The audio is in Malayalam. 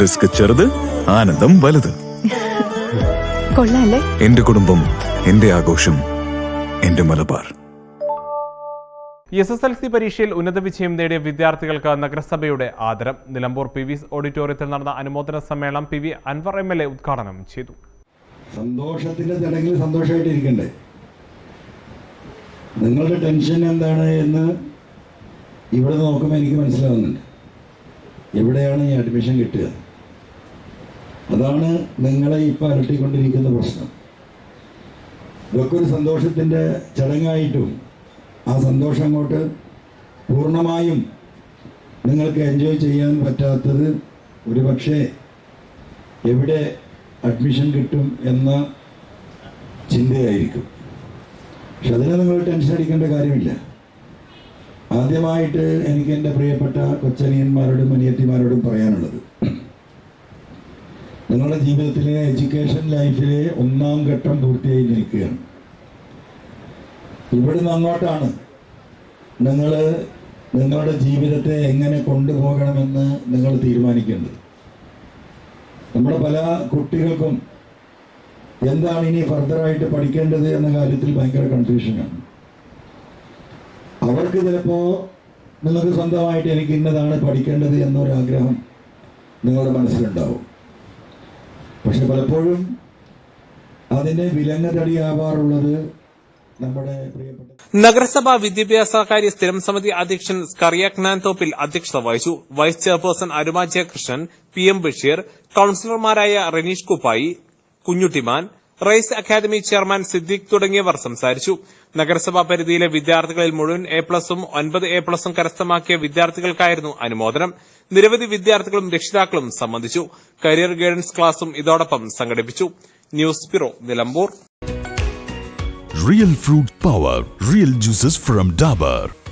റിസ്ക് ചെറുത് ആനന്ദം വലുത്. കൊള്ളാല്ലേ? എന്റെ കുടുംബം എന്റെ ആഘോഷം എന്റെ Malabar. S S L C പരീക്ഷയിൽ ഉന്നത വിജയം നേടിയ വിദ്യാർത്ഥികൾക്ക് നഗരസഭയുടെ ആദരം. നിലമ്പൂർ പി വി ഓഡിറ്റോറിയത്തിൽ നടന്ന അനുമോദന സമ്മേളനം P V Anvar M L A ഉദ്ഘാടനം ചെയ്തു. സന്തോഷത്തിന്റെ ചടങ്ങിൽ സന്തോഷമായിട്ട് ഇരിക്കണ്ടേ നിങ്ങളുടെ ടെൻഷൻ എന്താണ് എന്ന് ഇവിടെ നോക്കുമ്പോൾ എനിക്ക് മനസ്സിലാവുന്നുണ്ട്. എവിടെയാണ് ഈ അഡ്മിഷൻ കിട്ടുക? അതാണ് നിങ്ങളെ ഇപ്പം അലട്ടിക്കൊണ്ടിരിക്കുന്ന പ്രശ്നം. ഇതൊക്കെ ഒരു സന്തോഷത്തിന്റെ ചടങ്ങായിട്ടും ആ സന്തോഷം അങ്ങോട്ട് പൂർണമായും നിങ്ങൾക്ക് എൻജോയ് ചെയ്യാൻ പറ്റാത്തത് ഒരു പക്ഷേ എവിടെ അഡ്മിഷൻ കിട്ടും എന്ന ചിന്തയായിരിക്കും. പക്ഷെ അതിനെ നിങ്ങൾ ടെൻഷൻ അടിക്കേണ്ട കാര്യമില്ല. ആദ്യമായിട്ട് എനിക്ക് എന്റെ പ്രിയപ്പെട്ട കൊച്ചനിയന്മാരോടും മനിയത്തിമാരോടും പറയാനുള്ളത് നിങ്ങളുടെ ജീവിതത്തിലെ എഡ്യൂക്കേഷൻ ലൈഫിലെ ഒന്നാം ഘട്ടം പൂർത്തിയായി നിൽക്കുകയാണ്. ഇവിടുന്ന് അങ്ങോട്ടാണ് നിങ്ങൾ നിങ്ങളുടെ ജീവിതത്തെ എങ്ങനെ കൊണ്ടുപോകണമെന്ന് നിങ്ങൾ തീരുമാനിക്കേണ്ടത്. നമ്മുടെ പല കുട്ടികൾക്കും എന്താണ് ഇനി ഫർദറായിട്ട് പഠിക്കേണ്ടത് എന്ന കാര്യത്തിൽ ഭയങ്കര കൺഫ്യൂഷനാണ് അവർക്ക് ചിലപ്പോൾ നിങ്ങൾക്ക് സ്വന്തമായിട്ട് എനിക്ക് ഇന്നതാണ് പഠിക്കേണ്ടത് എന്നൊരാഗ്രഹം നിങ്ങളുടെ മനസ്സിലുണ്ടാവും. പലപ്പോഴും അതിന്റെ വിലങ്ങതടിയാവാറുള്ളത് നമ്മുടെ പ്രിയപ്പെട്ട നഗരസഭാ വിദ്യാഭ്യാസകാര്യ സ്ഥിരം സമിതി അധ്യക്ഷൻ സ്കറിയാക്നാൻ തോപ്പിൽ അധ്യക്ഷത വഹിച്ചു. വൈസ് ചെയർപേഴ്സൺ അരുമാജയകൃഷ്ണൻ പി എം ബഷീർ കൌൺസിലർമാരായ റനീഷ് കുപ്പായി കുഞ്ഞുട്ടിമാൻ റൈസ് അക്കാദമി ചെയർമാൻ സിദ്ദിഖ് തുടങ്ങിയവർ സംസാരിച്ചു. നഗരസഭാ പരിധിയിലെ വിദ്യാർത്ഥികളിൽ മുഴുവൻ എ പ്ലസും ഒൻപത് എ പ്ലസും കരസ്ഥമാക്കിയ വിദ്യാർത്ഥികൾക്കായിരുന്നു അനുമോദനം. നിരവധി വിദ്യാർത്ഥികളും രക്ഷിതാക്കളും സംബന്ധിച്ചു. കരിയർ ഗൈഡൻസ് ക്ലാസും ഇതോടൊപ്പം സംഘടിപ്പിച്ചു. News bureau Nilambur. Real fruit power, real juices from Dabur.